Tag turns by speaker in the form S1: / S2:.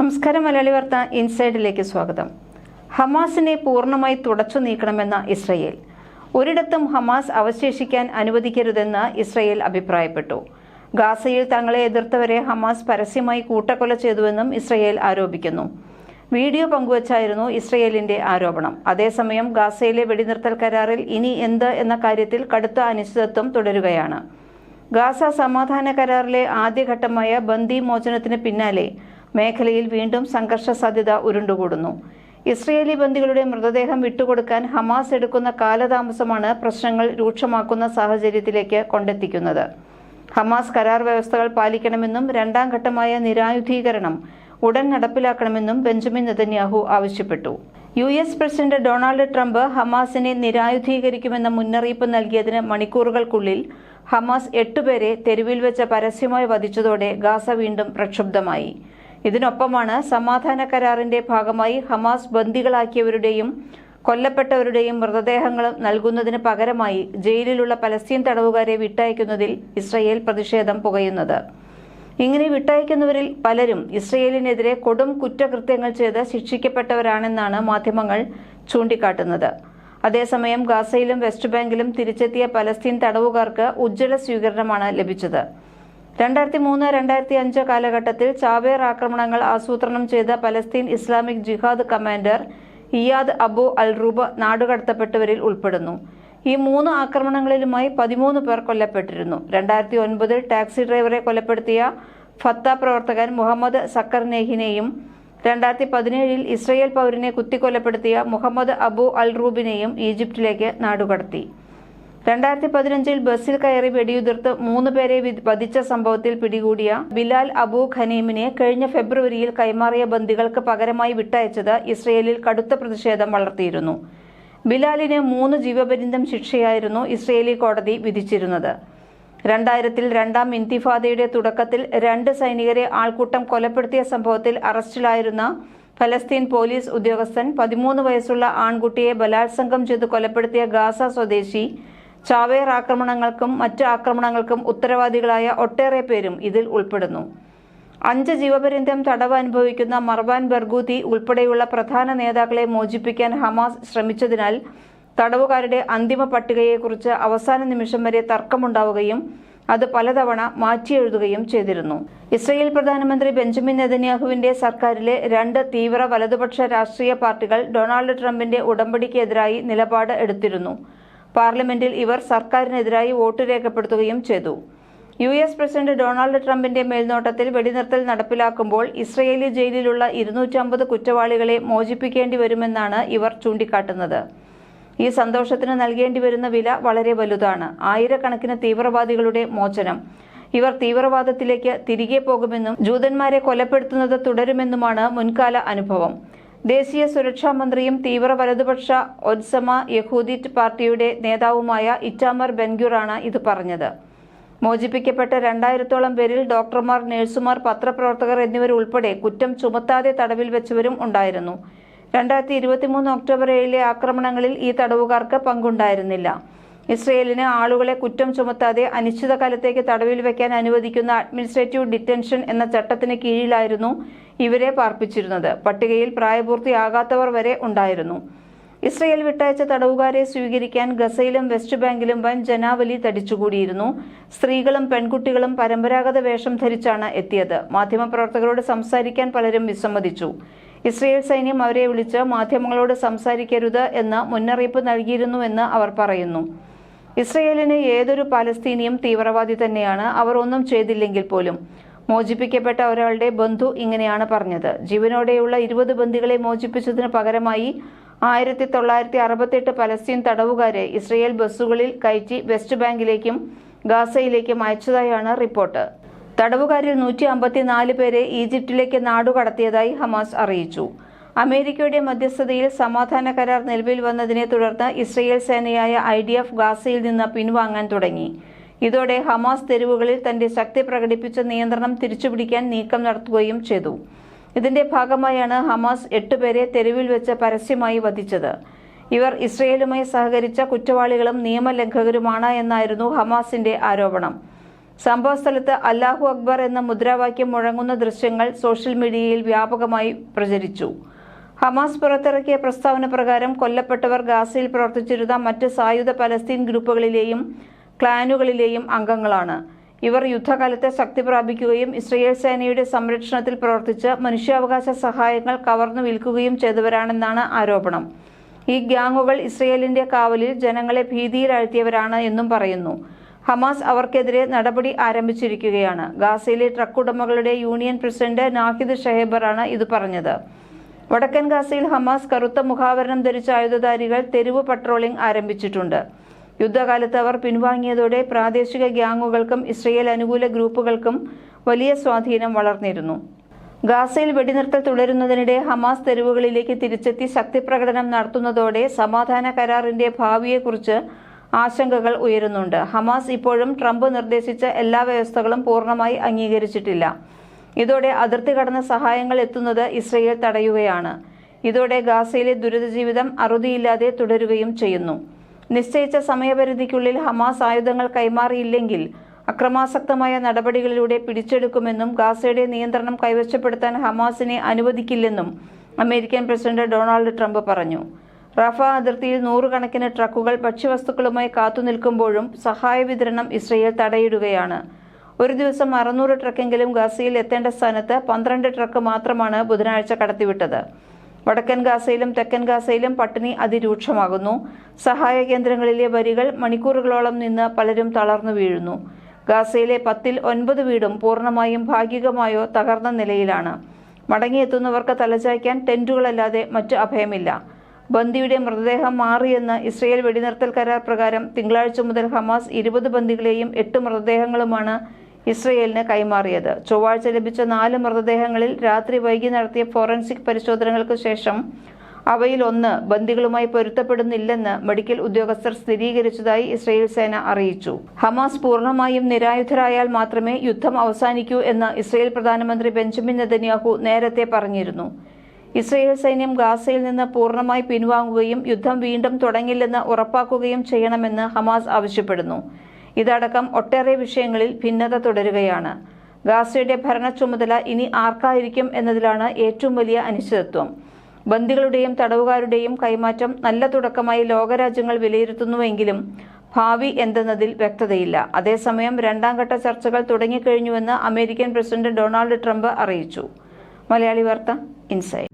S1: നമസ്കാരം മലയാളി വാർത്ത ഇൻസൈഡിലേക്ക് സ്വാഗതം. ഹമാസിനെ പൂർണമായി തുടച്ചു നീക്കണമെന്ന ഇസ്രയേൽ. ഒരിടത്തും ഹമാസ് അവശേഷിക്കാൻ അനുവദിക്കരുതെന്ന് ഇസ്രയേൽ അഭിപ്രായപ്പെട്ടു. ഗാസയിൽ തങ്ങളെ എതിർത്തവരെ ഹമാസ് പരസ്യമായി കൂട്ടക്കൊല ചെയ്തുവെന്നും ഇസ്രയേൽ ആരോപിക്കുന്നു. വീഡിയോ പങ്കുവച്ചായിരുന്നു ഇസ്രയേലിന്റെ ആരോപണം. അതേസമയം ഗാസയിലെ വെടിനിർത്തൽ കരാറിൽ ഇനി എന്ത് എന്ന കാര്യത്തിൽ കടുത്ത അനിശ്ചിതത്വം തുടരുകയാണ്. ഗാസ സമാധാന കരാറിലെ ആദ്യഘട്ടമായ ബന്ദി മോചനത്തിന് പിന്നാലെ മേഖലയിൽ വീണ്ടും സംഘർഷ സാധ്യത ഉരുണ്ടുകൂടുന്നു. ഇസ്രയേലി ബന്ദികളുടെ മൃതദേഹം വിട്ടുകൊടുക്കാൻ ഹമാസ് എടുക്കുന്ന കാലതാമസമാണ് പ്രശ്നങ്ങൾ രൂക്ഷമാക്കുന്ന സാഹചര്യത്തിലേക്ക് കൊണ്ടെത്തിക്കുന്നത്. ഹമാസ് കരാർ വ്യവസ്ഥകൾ പാലിക്കണമെന്നും രണ്ടാം ഘട്ടമായ നിരായുധീകരണം ഉടൻ നടപ്പിലാക്കണമെന്നും ബെഞ്ചമിൻ നെതന്യാഹു ആവശ്യപ്പെട്ടു. U S president Donald Trump ഹമാസിനെ നിരായുധീകരിക്കുമെന്ന മുന്നറിയിപ്പ് നൽകിയതിന് മണിക്കൂറുകൾക്കുള്ളിൽ ഹമാസ് എട്ടുപേരെ തെരുവിൽ വെച്ച് പരസ്യമായി വധിച്ചതോടെ ഗാസ വീണ്ടും പ്രക്ഷുബ്ധമായി. ഇതിനൊപ്പമാണ് സമാധാന കരാറിന്റെ ഭാഗമായി ഹമാസ് ബന്ദികളാക്കിയവരുടെയും കൊല്ലപ്പെട്ടവരുടെയും മൃതദേഹങ്ങളും നൽകുന്നതിന് പകരമായി ജയിലിലുള്ള പലസ്തീൻ തടവുകാരെ വിട്ടയക്കുന്നതിൽ ഇസ്രയേൽ പ്രതിഷേധം പുകയുന്നത്. ഇങ്ങനെ വിട്ടയക്കുന്നവരിൽ പലരും ഇസ്രയേലിനെതിരെ കൊടും കുറ്റകൃത്യങ്ങൾ ചെയ്ത് ശിക്ഷിക്കപ്പെട്ടവരാണെന്നാണ് മാധ്യമങ്ങൾ ചൂണ്ടിക്കാട്ടുന്നത്. അതേസമയം ഗാസയിലും വെസ്റ്റ് ബാങ്കിലും തിരിച്ചെത്തിയ പലസ്തീൻ തടവുകാർക്ക് ഉജ്ജ്വല സ്വീകരണമാണ് ലഭിച്ചത്. രണ്ടായിരത്തി മൂന്ന് രണ്ടായിരത്തി അഞ്ച് കാലഘട്ടത്തിൽ ചാവേർ ആക്രമണങ്ങൾ ആസൂത്രണം ചെയ്ത Palestine Islamic Jihad commander Iyad Abu Al Ruba നാടുകടത്തപ്പെട്ടവരിൽ ഉൾപ്പെടുന്നു. ഈ മൂന്ന് ആക്രമണങ്ങളിലുമായി പതിമൂന്ന് പേർ കൊല്ലപ്പെട്ടിരുന്നു. രണ്ടായിരത്തി ഒൻപതിൽ ടാക്സി ഡ്രൈവറെ കൊലപ്പെടുത്തിയ ഫത്ത പ്രവർത്തകൻ മുഹമ്മദ് സക്കർ നെഹിനെയും രണ്ടായിരത്തി പതിനേഴിൽ ഇസ്രയേൽ പൗരനെ കുത്തിക്കൊലപ്പെടുത്തിയ മുഹമ്മദ് അബു അൽ റൂബിനെയും ഈജിപ്തിലേക്ക് നാടുകടത്തി. രണ്ടായിരത്തി പതിനഞ്ചിൽ ബസ്സിൽ കയറി വെടിയുതിർത്ത് മൂന്ന് പേരെ വധിച്ച സംഭവത്തിൽ പിടികൂടിയ ബിലാൽ അബു ഖനീമിനെ കഴിഞ്ഞ ഫെബ്രുവരിയിൽ കൈമാറിയ ബന്ദികൾക്ക് പകരമായി വിട്ടയച്ചത് ഇസ്രയേലിൽ കടുത്ത പ്രതിഷേധം വളർത്തിയിരുന്നു. ബിലാലിന് മൂന്ന് ജീവപര്യന്തം ശിക്ഷയായിരുന്നു ഇസ്രയേലി കോടതി വിധിച്ചിരുന്നത്. രണ്ടായിരത്തിൽ രണ്ടാം ഇന്തിഫാദയുടെ തുടക്കത്തിൽ രണ്ട് സൈനികരെ ആൾക്കൂട്ടം കൊലപ്പെടുത്തിയ സംഭവത്തിൽ അറസ്റ്റിലായിരുന്ന ഫലസ്തീൻ പോലീസ് ഉദ്യോഗസ്ഥൻ പതിമൂന്ന് വയസ്സുള്ള ആൺകുട്ടിയെ ബലാത്സംഗം ചെയ്ത് കൊലപ്പെടുത്തിയ ഗാസ സ്വദേശി ചാവേർ ആക്രമണങ്ങൾക്കും മറ്റ് ആക്രമണങ്ങൾക്കും ഉത്തരവാദികളായ ഒട്ടേറെ പേരും ഇതിൽ ഉൾപ്പെടുന്നു. അഞ്ച് ജീവപര്യന്തം തടവ് അനുഭവിക്കുന്ന മർവാൻ ബർഗൂതി ഉൾപ്പെടെയുള്ള പ്രധാന നേതാക്കളെ മോചിപ്പിക്കാൻ ഹമാസ് ശ്രമിച്ചതിനാൽ തടവുകാരുടെ അന്തിമ പട്ടികയെക്കുറിച്ച് അവസാന നിമിഷം വരെ തർക്കമുണ്ടാവുകയും അത് പലതവണ മാറ്റിയെഴുതുകയും ചെയ്തിരുന്നു. ഇസ്രയേൽ പ്രധാനമന്ത്രി ബെഞ്ചമിൻ നെതന്യാഹുവിന്റെ സർക്കാരിലെ രണ്ട് തീവ്ര വലതുപക്ഷ രാഷ്ട്രീയ പാർട്ടികൾ ഡൊണാൾഡ് ട്രംപിന്റെ ഉടമ്പടിക്കെതിരായി നിലപാട് എടുത്തിരുന്നു. പാർലമെന്റിൽ ഇവർ സർക്കാരിനെതിരായി വോട്ട് രേഖപ്പെടുത്തുകയും ചെയ്തു. യു എസ് പ്രസിഡന്റ് ഡൊണാൾഡ് ട്രംപിന്റെ മേൽനോട്ടത്തിൽ വെടിനിർത്തൽ നടപ്പിലാക്കുമ്പോൾ ഇസ്രയേലി ജയിലിലുള്ള ഇരുന്നൂറ്റമ്പത് കുറ്റവാളികളെ മോചിപ്പിക്കേണ്ടി വരുമെന്നാണ് ഇവർ ചൂണ്ടിക്കാട്ടുന്നത്. ഈ സന്തോഷത്തിന് നൽകേണ്ടി വരുന്ന വില വളരെ വലുതാണ്. ആയിരക്കണക്കിന് തീവ്രവാദികളുടെ മോചനം. ഇവർ തീവ്രവാദത്തിലേക്ക് തിരികെ പോകുമെന്നും ജൂതന്മാരെ കൊലപ്പെടുത്തുന്നത് തുടരുമെന്നുമാണ് മുൻകാല അനുഭവം. ദേശീയ സുരക്ഷാ മന്ത്രിയും തീവ്ര വലതുപക്ഷ ഒത്സമ യഹൂദിറ്റ് പാർട്ടിയുടെ നേതാവുമായ ഇറ്റാമർ ബെൻഗ്യൂറാണ് ഇത് പറഞ്ഞത്. മോചിപ്പിക്കപ്പെട്ട രണ്ടായിരത്തോളം പേരിൽ ഡോക്ടർമാർ നഴ്സുമാർ പത്രപ്രവർത്തകർ എന്നിവരുൾപ്പെടെ കുറ്റം ചുമത്താതെ തടവിൽ വെച്ചവരും ഉണ്ടായിരുന്നു. രണ്ടായിരത്തി ഇരുപത്തിമൂന്ന് ഒക്ടോബർ ഏഴിലെ ആക്രമണങ്ങളിൽ ഈ തടവുകാർക്ക് പങ്കുണ്ടായിരുന്നില്ല. ഇസ്രയേലിന് ആളുകളെ കുറ്റം ചുമത്താതെ അനിശ്ചിതകാലത്തേക്ക് തടവിൽ വയ്ക്കാൻ അനുവദിക്കുന്ന അഡ്മിനിസ്ട്രേറ്റീവ് ഡിറ്റൻഷൻ എന്ന ചട്ടത്തിന് കീഴിലായിരുന്നു ഇവരെ പാർപ്പിച്ചിരുന്നത്. പട്ടികയിൽ പ്രായപൂർത്തിയാകാത്തവർ വരെ ഉണ്ടായിരുന്നു. ഇസ്രയേൽ വിട്ടയച്ച തടവുകാരെ സ്വീകരിക്കാൻ ഗസയിലും വെസ്റ്റ് ബാങ്കിലും വൻ ജനാവലി തടിച്ചുകൂടിയിരുന്നു. സ്ത്രീകളും പെൺകുട്ടികളും പരമ്പരാഗത വേഷം ധരിച്ചാണ് എത്തിയത്. മാധ്യമപ്രവർത്തകരോട് സംസാരിക്കാൻ പലരും വിസമ്മതിച്ചു. ഇസ്രയേൽ സൈന്യം അവരെ വിളിച്ച് മാധ്യമങ്ങളോട് സംസാരിക്കരുത് എന്ന് മുന്നറിയിപ്പ് നൽകിയിരുന്നുവെന്ന് അവർ പറയുന്നു. ഇസ്രയേലിന് ഏതൊരു പാലസ്തീനിയും തീവ്രവാദി തന്നെയാണ് അവർ ഒന്നും ചെയ്തില്ലെങ്കിൽ പോലും. മോചിപ്പിക്കപ്പെട്ട ഒരാളുടെ ബന്ധു ഇങ്ങനെയാണ് പറഞ്ഞത്. ജീവനോടെയുള്ള ഇരുപത് ബന്ദികളെ മോചിപ്പിച്ചതിന് പകരമായി ആയിരത്തി തൊള്ളായിരത്തി അറുപത്തെട്ട് പലസ്തീൻ തടവുകാരെ ഇസ്രയേൽ ബസ്സുകളിൽ കയറ്റി വെസ്റ്റ് ബാങ്കിലേക്കും ഗാസയിലേക്കും അയച്ചതായാണ് റിപ്പോർട്ട്. തടവുകാരിൽ നൂറ്റി അമ്പത്തിനാല് പേരെ ഈജിപ്തിലേക്ക് നാടുകടത്തിയതായി ഹമാസ് അറിയിച്ചു. അമേരിക്കയുടെ മധ്യസ്ഥതയിൽ സമാധാന കരാർ നിലവിൽ വന്നതിനെ തുടർന്ന് ഇസ്രയേൽ സേനയായ ഐ ഡി എഫ് ഗാസയിൽ നിന്ന് പിൻവാങ്ങാൻ തുടങ്ങി. ഇതോടെ ഹമാസ് തെരുവുകളിൽ തന്റെ ശക്തി പ്രകടിപ്പിച്ച നിയന്ത്രണം തിരിച്ചുപിടിക്കാൻ നീക്കം നടത്തുകയും ചെയ്തു. ഇതിന്റെ ഭാഗമായാണ് ഹമാസ് എട്ടുപേരെ തെരുവിൽ വെച്ച് പരസ്യമായി വധിച്ചത്. ഇവർ ഇസ്രയേലുമായി സഹകരിച്ച കുറ്റവാളികളും നിയമലംഘകരുമാണ് എന്നായിരുന്നു ഹമാസിന്റെ ആരോപണം. സംഭവസ്ഥലത്ത് അല്ലാഹു അക്ബർ എന്ന മുദ്രാവാക്യം മുഴങ്ങുന്ന ദൃശ്യങ്ങൾ സോഷ്യൽ മീഡിയയിൽ വ്യാപകമായി പ്രചരിച്ചു. ഹമാസ് പുറത്തിറക്കിയ പ്രസ്താവന പ്രകാരം കൊല്ലപ്പെട്ടവർ ഗാസയിൽ പ്രവർത്തിച്ചിരുന്ന മറ്റ് സായുധ പലസ്തീൻ ഗ്രൂപ്പുകളിലെയും ക്ലാനുകളിലെയും അംഗങ്ങളാണ്. ഇവർ യുദ്ധകാലത്തെ ശക്തി പ്രാപിക്കുകയും ഇസ്രയേൽ സേനയുടെ സംരക്ഷണത്തിൽ പ്രവർത്തിച്ച് മനുഷ്യാവകാശ സഹായങ്ങൾ കവർന്നു വിൽക്കുകയും ചെയ്തവരാണെന്നാണ് ആരോപണം. ഈ ഗ്യാങ്ങുകൾ ഇസ്രയേലിന്റെ കാവലിൽ ജനങ്ങളെ ഭീതിയിലാഴ്ത്തിയവരാണ് എന്നും പറയുന്നു. ഹമാസ് അവർക്കെതിരെ നടപടി ആരംഭിച്ചിരിക്കുകയാണ്. ഗാസയിലെ ട്രക്ക് ഉടമകളുടെ യൂണിയൻ പ്രസിഡന്റ് നാഹിദ് ഷഹേബറാണ് ഇത് പറഞ്ഞത്. വടക്കൻ ഗാസയിൽ ഹമാസ് കറുത്ത മുഖാവരണം ധരിച്ച ആയുധധാരികൾ തെരുവ് പട്രോളിംഗ് ആരംഭിച്ചിട്ടുണ്ട്. യുദ്ധകാലത്ത് അവർ പിൻവാങ്ങിയതോടെ പ്രാദേശിക ഗ്യാങ്ങുകൾക്കും ഇസ്രയേൽ അനുകൂല ഗ്രൂപ്പുകൾക്കും വലിയ സ്വാധീനം വളർന്നിരുന്നു. ഗാസയിൽ വെടിനിർത്തൽ തുടരുന്നതിനിടെ ഹമാസ് തെരുവുകളിലേക്ക് തിരിച്ചെത്തി ശക്തിപ്രകടനം നടത്തുന്നതോടെ സമാധാന കരാറിന്റെ ഭാവിയെക്കുറിച്ച് ആശങ്കകൾ ഉയരുന്നുണ്ട്. ഹമാസ് ഇപ്പോഴും ട്രംപ് നിർദ്ദേശിച്ച എല്ലാ വ്യവസ്ഥകളും പൂർണമായി അംഗീകരിച്ചിട്ടില്ല. ഇതോടെ അതിർത്തി കടന്ന സഹായങ്ങൾ എത്തുന്നത് ഇസ്രയേൽ തടയുകയാണ്. ഇതോടെ ഗാസയിലെ ദുരിതജീവിതം അറുതിയില്ലാതെ തുടരുകയും ചെയ്യുന്നു. നിശ്ചയിച്ച സമയപരിധിക്കുള്ളിൽ ഹമാസ് ആയുധങ്ങൾ കൈമാറിയില്ലെങ്കിൽ അക്രമാസക്തമായ നടപടികളിലൂടെ പിടിച്ചെടുക്കുമെന്നും ഗാസയുടെ നിയന്ത്രണം കൈവശപ്പെടുത്താൻ ഹമാസിനെ അനുവദിക്കില്ലെന്നും അമേരിക്കൻ പ്രസിഡന്റ് ഡൊണാൾഡ് ട്രംപ് പറഞ്ഞു. റഫ അതിർത്തിയിൽ നൂറുകണക്കിന് ട്രക്കുകൾ ഭക്ഷ്യവസ്തുക്കളുമായി കാത്തുനിൽക്കുമ്പോഴും സഹായ വിതരണം ഇസ്രയേൽ തടയിടുകയാണ്. ഒരു ദിവസം അറുന്നൂറ് ട്രക്കെങ്കിലും ഗാസയിൽ എത്തേണ്ട സ്ഥാനത്ത് പന്ത്രണ്ട് ട്രക്ക് മാത്രമാണ് ബുധനാഴ്ച കടത്തിവിട്ടത്. വടക്കൻ ഗാസയിലും തെക്കൻ ഗാസയിലും പട്ടിണി അതിരൂക്ഷമാകുന്നു. സഹായ കേന്ദ്രങ്ങളിലെ വരികൾ മണിക്കൂറുകളോളം നിന്ന് പലരും തളർന്നു വീഴുന്നു. ഗാസയിലെ പത്തിൽ ഒൻപത് വീടും പൂർണമായും ഭാഗികമായോ തകർന്ന നിലയിലാണ്. മടങ്ങിയെത്തുന്നവർക്ക് തലചായ്ക്കാൻ ടെന്റുകളല്ലാതെ മറ്റു അഭയമില്ല. ബന്ദിയുടെ മൃതദേഹം മാറിയെന്ന് ഇസ്രയേൽ വെടിനിർത്തൽ കരാർ പ്രകാരം തിങ്കളാഴ്ച മുതൽ ഹമാസ് ഇരുപത് ബന്ദികളെയും എട്ട് മൃതദേഹങ്ങളുമാണ് ഇസ്രയേലിന് കൈമാറിയത്. ചൊവ്വാഴ്ച ലഭിച്ച നാല് മൃതദേഹങ്ങളിൽ രാത്രി വൈകി നടത്തിയ ഫോറൻസിക് പരിശോധനകൾക്ക് ശേഷം അവയിൽ ഒന്ന് ബന്ദികളുമായി പൊരുത്തപ്പെടുന്നില്ലെന്ന് മെഡിക്കൽ ഉദ്യോഗസ്ഥർ സ്ഥിരീകരിച്ചതായി ഇസ്രയേൽ സേന അറിയിച്ചു. ഹമാസ് പൂർണമായും നിരായുധരായാൽ മാത്രമേ യുദ്ധം അവസാനിക്കൂ എന്ന് ഇസ്രയേൽ പ്രധാനമന്ത്രി ബെഞ്ചമിൻ നെതന്യാഹു നേരത്തെ പറഞ്ഞിരുന്നു. ഇസ്രയേൽ സൈന്യം ഗാസയിൽ നിന്ന് പൂർണമായി പിൻവാങ്ങുകയും യുദ്ധം വീണ്ടും തുടങ്ങില്ലെന്ന് ഉറപ്പാക്കുകയും ചെയ്യണമെന്ന് ഹമാസ് ആവശ്യപ്പെടുന്നു. ഇതടക്കം ഒട്ടേറെ വിഷയങ്ങളിൽ ഭിന്നത തുടരുകയാണ്. ഗാസയുടെ ഭരണ ചുമതല ഇനി ആർക്കായിരിക്കും എന്നതിലാണ് ഏറ്റവും വലിയ അനിശ്ചിതത്വം. ബന്ദികളുടെയും തടവുകാരുടെയും കൈമാറ്റം നല്ല തുടക്കമായി ലോകരാജ്യങ്ങൾ വിലയിരുത്തുന്നുവെങ്കിലും ഭാവി എന്തെന്നതിൽ വ്യക്തതയില്ല. അതേസമയം രണ്ടാം ഘട്ട ചർച്ചകൾ തുടങ്ങിക്കഴിഞ്ഞുവെന്ന് അമേരിക്കൻ പ്രസിഡന്റ് ഡൊണാൾഡ് ട്രംപ് അറിയിച്ചു. മലയാളി വാർത്ത ഇൻസൈഡ്